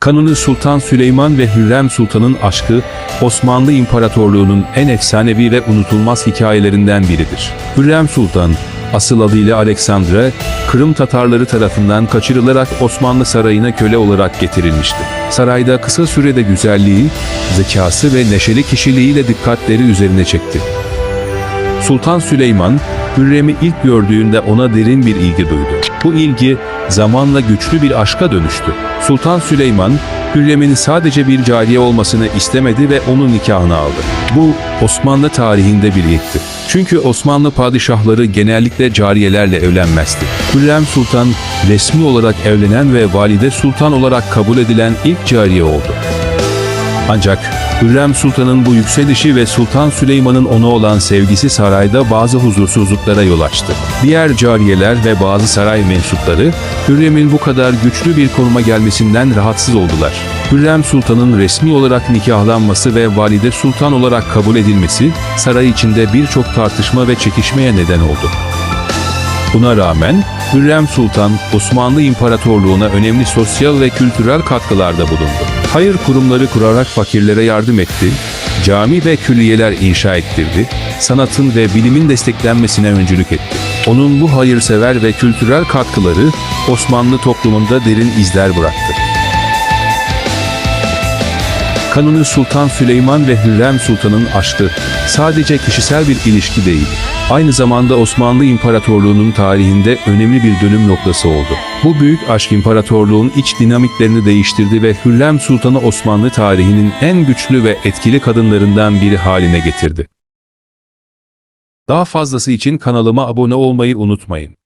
Kanuni Sultan Süleyman ve Hürrem Sultan'ın aşkı, Osmanlı İmparatorluğu'nun en efsanevi ve unutulmaz hikayelerinden biridir. Hürrem Sultan, asıl adıyla Aleksandra, Kırım Tatarları tarafından kaçırılarak Osmanlı Sarayı'na köle olarak getirilmişti. Sarayda kısa sürede güzelliği, zekası ve neşeli kişiliğiyle dikkatleri üzerine çekti. Sultan Süleyman, Hürrem'i ilk gördüğünde ona derin bir ilgi duydu. Bu ilgi zamanla güçlü bir aşka dönüştü. Sultan Süleyman, Hürrem'in sadece bir cariye olmasını istemedi ve onun nikahını aldı. Bu Osmanlı tarihinde bir ilkti. Çünkü Osmanlı padişahları genellikle cariyelerle evlenmezdi. Hürrem Sultan resmi olarak evlenen ve valide sultan olarak kabul edilen ilk cariye oldu. Ancak Hürrem Sultan'ın bu yükselişi ve Sultan Süleyman'ın ona olan sevgisi sarayda bazı huzursuzluklara yol açtı. Diğer cariyeler ve bazı saray mensupları Hürrem'in bu kadar güçlü bir konuma gelmesinden rahatsız oldular. Hürrem Sultan'ın resmi olarak nikahlanması ve valide sultan olarak kabul edilmesi saray içinde birçok tartışma ve çekişmeye neden oldu. Buna rağmen Hürrem Sultan Osmanlı İmparatorluğu'na önemli sosyal ve kültürel katkılarda bulundu. Hayır kurumları kurarak fakirlere yardım etti, cami ve külliyeler inşa ettirdi, sanatın ve bilimin desteklenmesine öncülük etti. Onun bu hayırsever ve kültürel katkıları Osmanlı toplumunda derin izler bıraktı. Kanuni Sultan Süleyman ve Hürrem Sultan'ın aşkı sadece kişisel bir ilişki değil, aynı zamanda Osmanlı İmparatorluğu'nun tarihinde önemli bir dönüm noktası oldu. Bu büyük aşk imparatorluğun iç dinamiklerini değiştirdi ve Hürrem Sultan'ı Osmanlı tarihinin en güçlü ve etkili kadınlarından biri haline getirdi. Daha fazlası için kanalıma abone olmayı unutmayın.